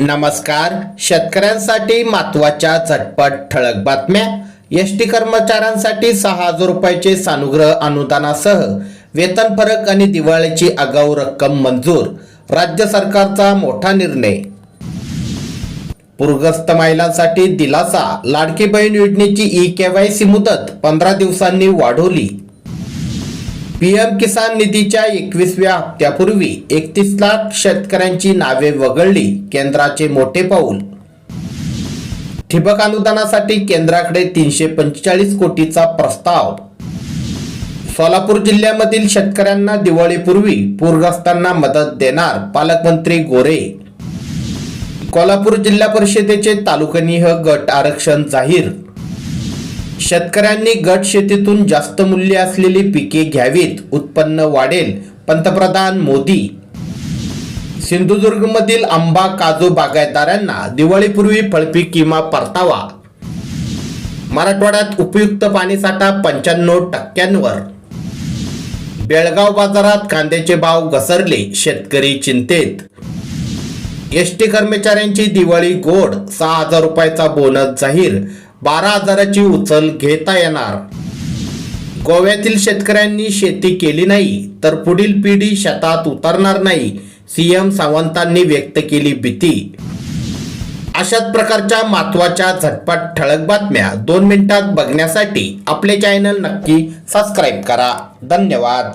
नमस्कार. शेतकऱ्यांसाठी महत्त्वाच्या झटपट ठळक बातम्या. एस टी कर्मचाऱ्यांसाठी सहा हजार रुपयाचे सानुग्रह अनुदानासह वेतन फरक आणि दिवाळीची आगाऊ रक्कम मंजूर. राज्य सरकारचा मोठा निर्णय. पूरग्रस्त महिलांसाठी दिलासा. लाडकी बहीण योजनेची ई केवायसी मुदत पंधरा दिवसांनी वाढवली. पीएम किसान निधीच्या एकवीसव्या हप्त्यापूर्वी एकतीस लाख शेतकऱ्यांची नावे वगळली केंद्राचे मोठे पाऊल. ठिबक अनुदानासाठी केंद्राकडे तीनशे पंचेचाळीस कोटीचा प्रस्ताव. सोलापूर जिल्ह्यामधील शेतकऱ्यांना दिवाळीपूर्वी पूरग्रस्तांना मदत देणार पालकमंत्री गोरे. कोल्हापूर जिल्हा परिषदेचे तालुकानिह गट आरक्षण जाहीर. शेतकऱ्यांनी गट शेतीतून जास्त मूल्य असलेली पिके घ्यावीत उत्पन्न वाढेल पंतप्रधान मोदी. सिंधुदुर्गमधील आंबा काजू बागायतदारांना दिवाळीपूर्वी फळपीक किंवा परतावा. मराठवाड्यात उपयुक्त पाणीसाठा पंच्याण्णव टक्क्यांवर. बेळगाव बाजारात कांद्याचे भाव घसरले शेतकरी चिंतेत. एस टी कर्मचाऱ्यांची दिवाळी गोड सहा हजार रुपयाचा बोनस जाहीर बारा हजाराची उचल घेता येणार. गोव्यातील शेतकऱ्यांनी शेती केली नाही तर पुढील पिढी शेतात उतरणार नाही सीएम सावंतांनी व्यक्त केली भीती. अशाच प्रकारच्या महत्त्वाच्या झटपट ठळक बातम्या दोन मिनिटात बघण्यासाठी आपले चॅनल नक्की सबस्क्राईब करा. धन्यवाद.